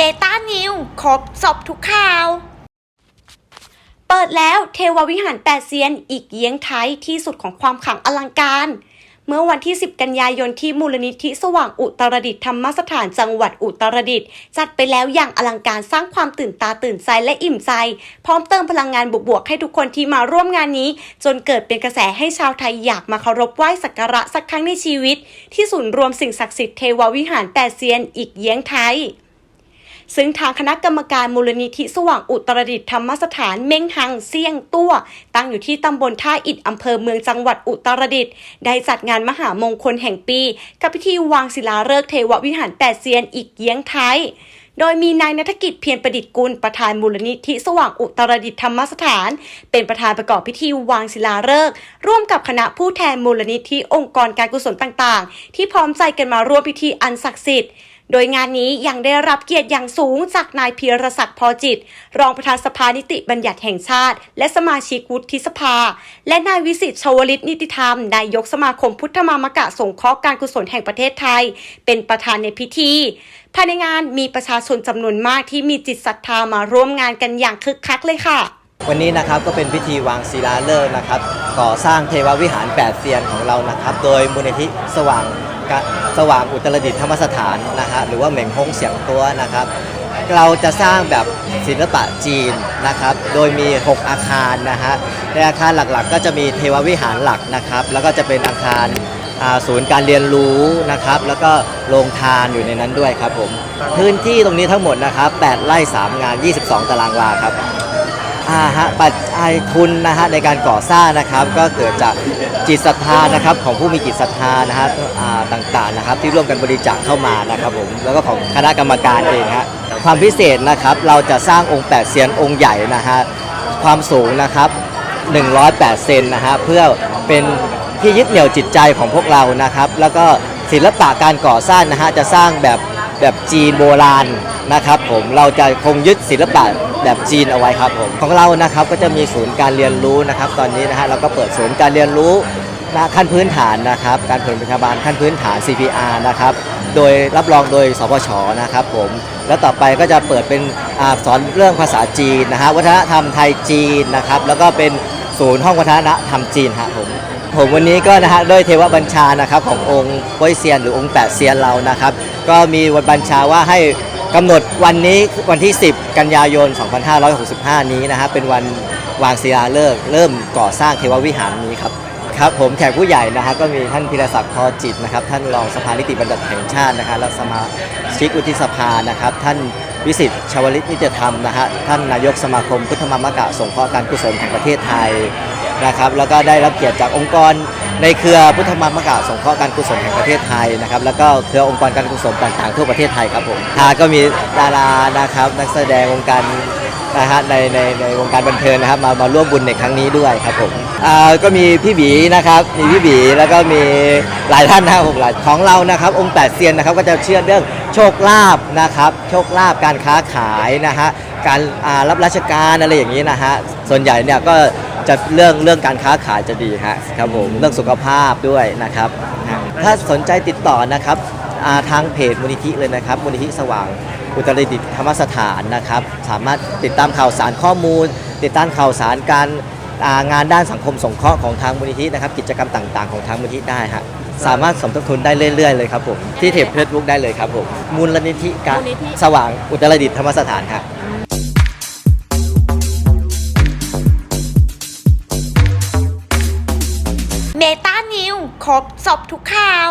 รบสอบทุกข่าว เปิดแล้วเทววิหารแปดเซียนอีกเยียงไทยที่สุดของความขลังอลังการ เมื่อวันที่ 10 กันยายนที่มูลนิธิสว่างอุตรดิตถ์ธรรมสถานจังหวัดอุตรดิตถ์จัดไปแล้วอย่างอลังการสร้างความตื่นตาตื่นใจและอิ่มใจ พร้อมเติมพลังงานบวกๆให้ทุกคนที่มาร่วมงานนี้ จนเกิดเป็นกระแสให้ชาวไทยอยากมาเคารพไหว้สักการะสักครั้งในชีวิต ที่ศูนย์รวมสิ่งศักดิ์สิทธิ์เทววิหารแปดเซียนอีกเยียงไทย ซึ่งทางคณะกรรมการมูลนิธิสว่างอุตรดิตถ์ธรรมสถานเม้งหังเซี่ยงตัว ตั้งอยู่ที่ตำบลท่าอิฐอำเภอเมืองจังหวัดอุตรดิตถ์ได้จัดงานมหามงคลแห่งปี กับพิธีวางศิลาฤกษ์เทววิหารแปดเซียนอีกเยียงไทยโดยมีนายนัฐกิจเพียรประดิษฐ์กุลประธานมูลนิธิสว่างอุตรดิตถ์ธรรมสถาน เป็นประธานประกอบพิธีวางศิลาฤกษ์ร่วมกับคณะผู้แทนมูลนิธิองค์กรการกุศลต่างๆ ที่พร้อมใจกันมาร่วมพิธีอันศักดิ์สิทธิ์ โดยงานนี้ยังได้รับเกียรติอย่างสูงจากนายเพียรศักดิ์พอจิต รองประธานสภานิติบัญญัติแห่งชาติ และสมาชิกวุฒิสภา และนายวิสิตชวลิตนิติธรรม นายกสมาคมพุทธมามกะสงเคราะห์การกุศลแห่งประเทศไทย เป็นประธานในพิธีภายในงานมีประชาชนจำนวนมากที่มีจิตศรัทธามาร่วมงานกันอย่างคึกคักเลยค่ะวันนี้นะครับก็เป็นพิธีวางศิลาฤกษ์นะครับก่อสร้างเทววิหารแปดเซียนของเรานะครับ โดยมูลนิธิสว่าง สว่างอุตรดิตถ์ธรรมสถานนะฮะหรือว่าเหม่งฮงเสียงตัวนะครับ เราจะสร้างแบบศิลปะจีนนะครับ โดยมี 6 อาคารนะฮะในอาคารหลักๆ ก็จะมีเทววิหารหลักนะครับ แล้วก็จะเป็นอาคารศูนย์การเรียนรู้นะครับ แล้วก็โรงทานอยู่ในนั้นด้วยครับผม พื้นที่ตรงนี้ทั้งหมดนะครับ 8 ไร่ 3 งาน 22 ตารางวาครับ อ่าฮะปัจจัยทุนนะฮะในการก่อสร้างนะครับ ก็เกิดจากจิตศรัทธานะครับของผู้มีจิตศรัทธานะฮะอ่าต่างๆนะครับ ที่ร่วมกันบริจาคเข้ามานะครับผมแล้วก็ของคณะกรรมการเองฮะความพิเศษนะครับเราจะสร้างองค์แปดเซียนองค์ใหญ่นะฮะความสูงนะครับ 108 เซนนะฮะเพื่อเป็นที่ยึดเหนี่ยวจิตใจของพวกเรานะครับ แล้วก็ศิลปะการก่อสร้างนะฮะจะสร้างแบบ แบบจีนโบราณนะครับผมเราจะคงยึดศิลปะแบบจีนเอาไว้ครับผมของเรานะครับก็จะมีศูนย์การเรียนรู้นะครับตอนนี้นะฮะเราก็เปิดศูนย์การเรียนรู้นะขั้นพื้นฐานนะครับการผลพยาบาลขั้นพื้นฐาน CPR นะครับโดยรับรองโดยสพชนะครับผมแล้วต่อไปก็จะเปิดเป็นอสอนเรื่องภาษาจีนนะฮะวัฒนธรรมไทยจีนนะครับแล้วก็เป็นศูนย์ห้องวัฒนธรรมจีนฮะผม ผมวันนี้ก็นะฮะด้วยเทวบัญชานะครับขององค์ป้อยเซียนหรือองค์แปดเซียนเรานะครับ ก็มีวันบัญชาว่าให้กำหนดวันนี้วันที่ 10 กันยายน 2565 นี้นะฮะเป็นวันวางศิลาฤกษ์เริ่มก่อสร้างเทววิหารนี้ครับครับผมแขกผู้ใหญ่นะฮะก็มีท่านพิรศักดิ์พอจิตนะครับ ท่านรองสภานิติบัญญัติแห่งชาตินะครับและสมาชิกวุฒิสภานะครับ ท่านวิสิตชวลิตนิติธรรมนะฮะท่านนายกสมาคมพุทธมามกะสงเคราะห์การกุศลแห่งประเทศไทย นะครับแล้วก็ได้รับเกียรติจากองค์กรในเครือพุทธมามกะสงเคราะห์การกุศลแห่งประเทศไทยนะครับแล้วก็เครือองค์กรการกุศลต่างๆทั่วประเทศไทยครับผมอ่าก็มีดารานะครับนักแสดงวงการนะฮะในในในวงการบันเทิงนะครับมามาร่วมบุญในครั้งนี้ด้วยครับผมอ่าก็มีพี่บีนะครับมีพี่บีแล้วก็มีหลายท่านนะครับผมหลายของเรานะครับ องค์แปดเซียนนะครับก็จะเชื่อเรื่องโชคลาภนะครับโชคลาภการค้าขายนะฮะการอ่ารับราชการอะไรอย่างนี้นะฮะส่วนใหญ่เนี่ยก็ จะเรื่องเรื่องการค้าขายจะดีฮะครับผมเรื่องสุขภาพด้วยนะครับฮะถ้าสนใจติดต่อนะครับอ่าทางเพจมูลนิธิเลยนะครับมูลนิธิสว่างอุตรดิตถ์ธรรมสถานนะครับ สามารถติดตามข่าวสารข้อมูล ติดตามข่าวสารการอ่างานด้านสังคมสงเคราะห์ของทางมูลนิธินะครับ กิจกรรมต่างๆ ของทางมูลนิธิได้ฮะสามารถสมทบทุนได้เรื่อยๆเลยครับผมที่เทปเฟซบุ๊กได้เลยครับผมมูลนิธิกะมูลนิธิ สว่างอุตรดิตถ์ธรรมสถานครับ ครบสอบทุกข่าว